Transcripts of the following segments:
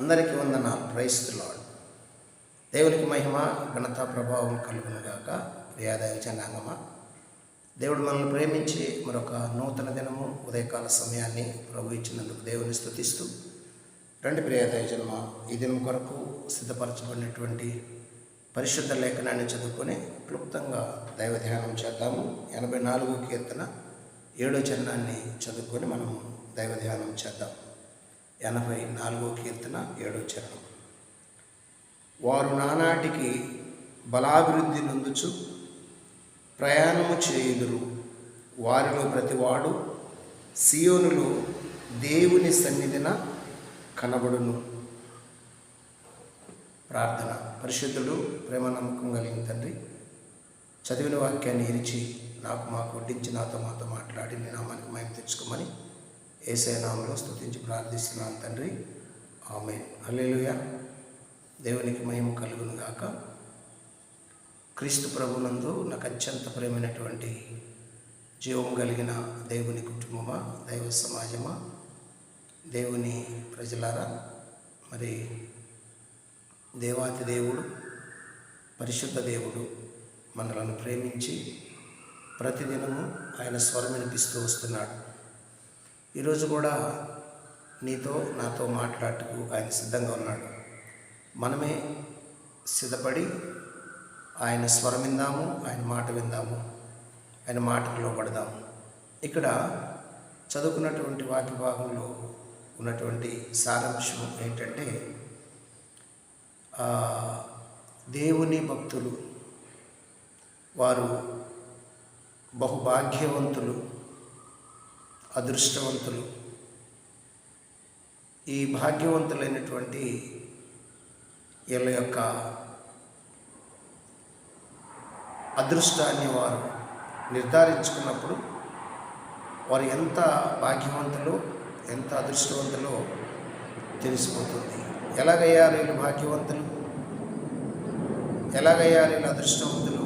అందరికీ వందన క్రైస్తులాడు దేవునికి మహిమ ఘనత ప్రభావం కలుగునుగాక ప్రియాదయ జనాంగమ. దేవుడు మనల్ని ప్రేమించి మరొక నూతన దినము ఉదయకాల సమయాన్ని ప్రభు ఇచ్చినందుకు దేవుని స్థుతిస్తూ రెండు ప్రియాదయ జన్మ. ఈ దినం కొరకు సిద్ధపరచబడినటువంటి పరిశుద్ధ లేఖనాన్ని చదువుకొని క్లుప్తంగా దైవ ధ్యానం చేద్దాము. ఎనభై నాలుగు కీర్తన ఏడో చరణాన్ని చదువుకొని మనం దైవ ధ్యానం చేద్దాం. ఎనభై నాలుగో కీర్తన ఏడో చరణం. వారు నానాటికి బలాభివృద్ధి నొందుచు ప్రయాణము చేయుదురు. వారిలో ప్రతివాడు సియోనులో దేవుని సన్నిధిన కనబడును. ప్రార్థన. పరిశుద్ధుడు ప్రేమ నమ్మకం కలిగిన తండ్రి చదివిన వాక్యాన్ని ఇరిచి నాకు మాకు వడ్డించి నాతో మాతో మాట్లాడి నేను నామానికి మయం తెచ్చుకోమని ఏసే స్థుతించి ప్రార్థిస్తున్నాను తండ్రి. ఆమె హల్లెలూయా. దేవునికి మహిమ కలుగును గాక. క్రీస్తు ప్రభునందు నాకు అత్యంత ప్రేమైనటువంటి జీవం కలిగిన దేవుని కుటుంబమా దైవ సమాజమా దేవుని ప్రజలారా మరి దేవాతి దేవుడు పరిశుద్ధ దేవుడు మనలను ప్రేమించి ప్రతిదినము ఆయన స్వరం వినిపిస్తూ వస్తున్నాడు. ఈరోజు కూడా నీతో నాతో మాట్లాడటకు ఆయన సిద్ధంగా ఉన్నాడు. మనమే సిద్ధపడి ఆయన స్వరం విందాము ఆయన మాట విందాము ఆయన మాటకు లోపడదాము ఇక్కడ చదువుకున్నటువంటి వాక్య భాగంలో ఉన్నటువంటి సారాంశం ఏంటంటే దేవుని భక్తులు వారు బహుభాగ్యవంతులు అదృష్టవంతులు. ఈ భాగ్యవంతులైనటువంటి వీళ్ళ యొక్క అదృష్టాన్ని వారు నిర్ధారించుకున్నప్పుడు వారు ఎంత భాగ్యవంతులో ఎంత అదృష్టవంతులో తెలిసిపోతుంది. ఎలాగయ్యారు వీళ్ళు భాగ్యవంతులు? ఎలాగయ్యారు వీళ్ళు అదృష్టవంతులు?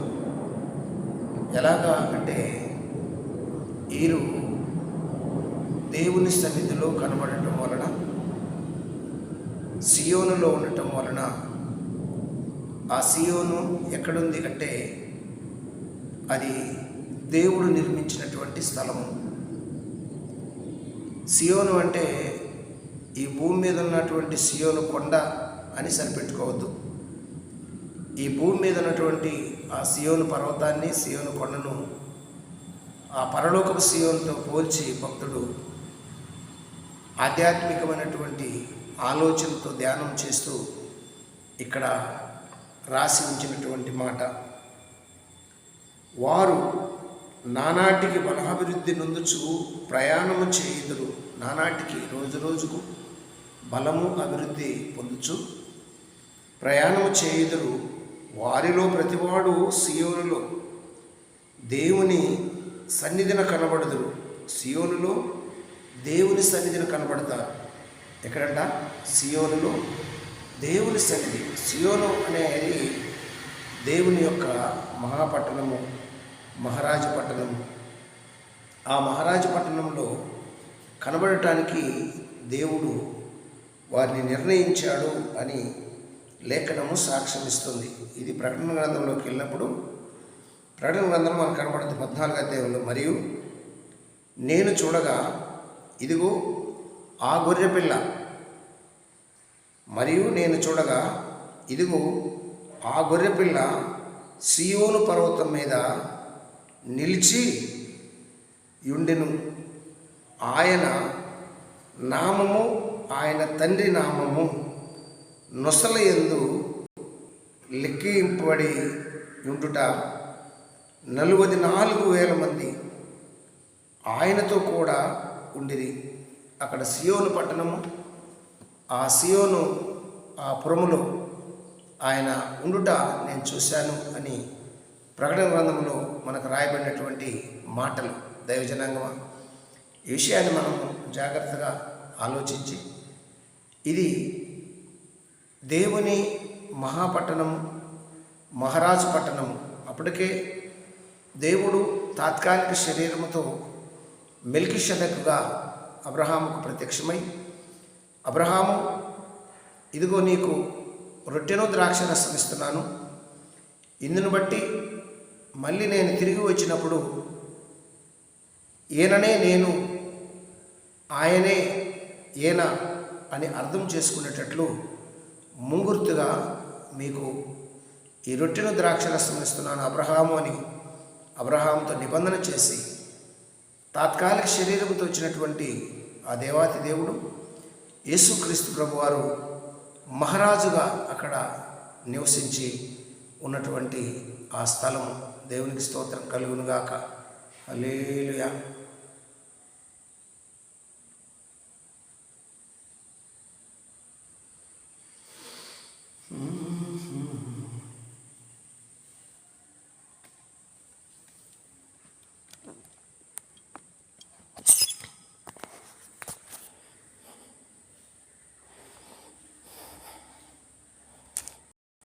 ఎలాగా అంటే వీరు దేవుని సన్నిధిలో కనబడటం వలన సియోనులో ఉండటం వలన ఆ సియోను ఎక్కడుంది అంటే అది దేవుడు నిర్మించినటువంటి స్థలము. సియోను అంటే ఈ భూమి మీద ఉన్నటువంటి సియోను కొండ అని సరిపెట్టుకోవద్దు. ఈ భూమి మీద ఉన్నటువంటి ఆ సియోను పర్వతాన్ని సియోను కొండను ఆ పరలోకపు సియోనుతో పోల్చి భక్తుడు ఆధ్యాత్మికమైనటువంటి ఆలోచనతో ధ్యానం చేస్తూ ఇక్కడ రాసి ఉంచినటువంటి మాట. వారు నానాటికి బలాభివృద్ధి నొందుచు ప్రయాణము చేయుదురు. నానాటికి రోజు రోజుకు బలము అభివృద్ధి పొందుచు ప్రయాణము చేయుదురు. వారిలో ప్రతివాడు సియోనులో. దేవుని సన్నిధిన కనబడుదురు. సియోనులో దేవుని సన్నిధిన కనబడతారు. ఎక్కడంట? సియోనులో. దేవుని సన్నిధి. సియోను అనేది దేవుని యొక్క మహాపట్టణము మహారాజు పట్టణము. ఆ మహారాజు పట్టణంలో కనబడటానికి దేవుడు వారిని నిర్ణయించాడు అని లేఖనము సాక్ష్యమిస్తుంది. ఇది ప్రకటన గ్రంథంలోకి వెళ్ళినప్పుడు ప్రకటన గ్రంథం మనకు కనబడుతుంది పద్నాలుగు అధ్యాయంలో. మరియు నేను చూడగా ఇదిగో ఆ గొర్రె పిల్ల. మరియు నేను చూడగా ఇదిగో ఆ గొర్రె పిల్ల సియోను పర్వతం మీద నిలిచి యుండెను. ఆయన నామము ఆయన తండ్రి నామము నొసల ఎందు లెక్కింపబడి ఉండుట నలువది నాలుగు వేల మంది. ఆయనతో కూడా ఉండిరి. అక్కడ సియోను పట్టణము ఆ సియోను ఆ పురములో ఆయన ఉండుట నేను చూశాను అని ప్రకటన గ్రంథంలో మనకు రాయబడినటువంటి మాటలు. దైవజనాంగమ? ఈ విషయాన్ని మనం జాగ్రత్తగా ఆలోచించి ఇది దేవుని మహాపట్టణము మహారాజు పట్టణము. అప్పటికే దేవుడు తాత్కాలిక శరీరముతో మెల్కిషదకుగా అబ్రహాముకు ప్రత్యక్షమై అబ్రహాము ఇదిగో నీకు రొట్టెను ద్రాక్ష రసమిస్తున్నాను ఇందును బట్టి మళ్ళీ నేను తిరిగి వచ్చినప్పుడు ఈయననే నేను ఆయనే ఈయన అని అర్థం చేసుకునేటట్లు ముంగుర్తుగా మీకు ఈ రొట్టెను ద్రాక్షరసం ఇస్తున్నాను అబ్రహాము అని అబ్రహాంతో నిబంధన చేసి తాత్కాలిక శరీరంతో వచ్చినటువంటి ఆ దేవాతి దేవుడు యేసుక్రీస్తు ప్రభువారు మహారాజుగా అక్కడ నివసించి ఉన్నటువంటి ఆ స్థలం దేవునికి స్తోత్రం కలుగునుగాక. అలేలుయా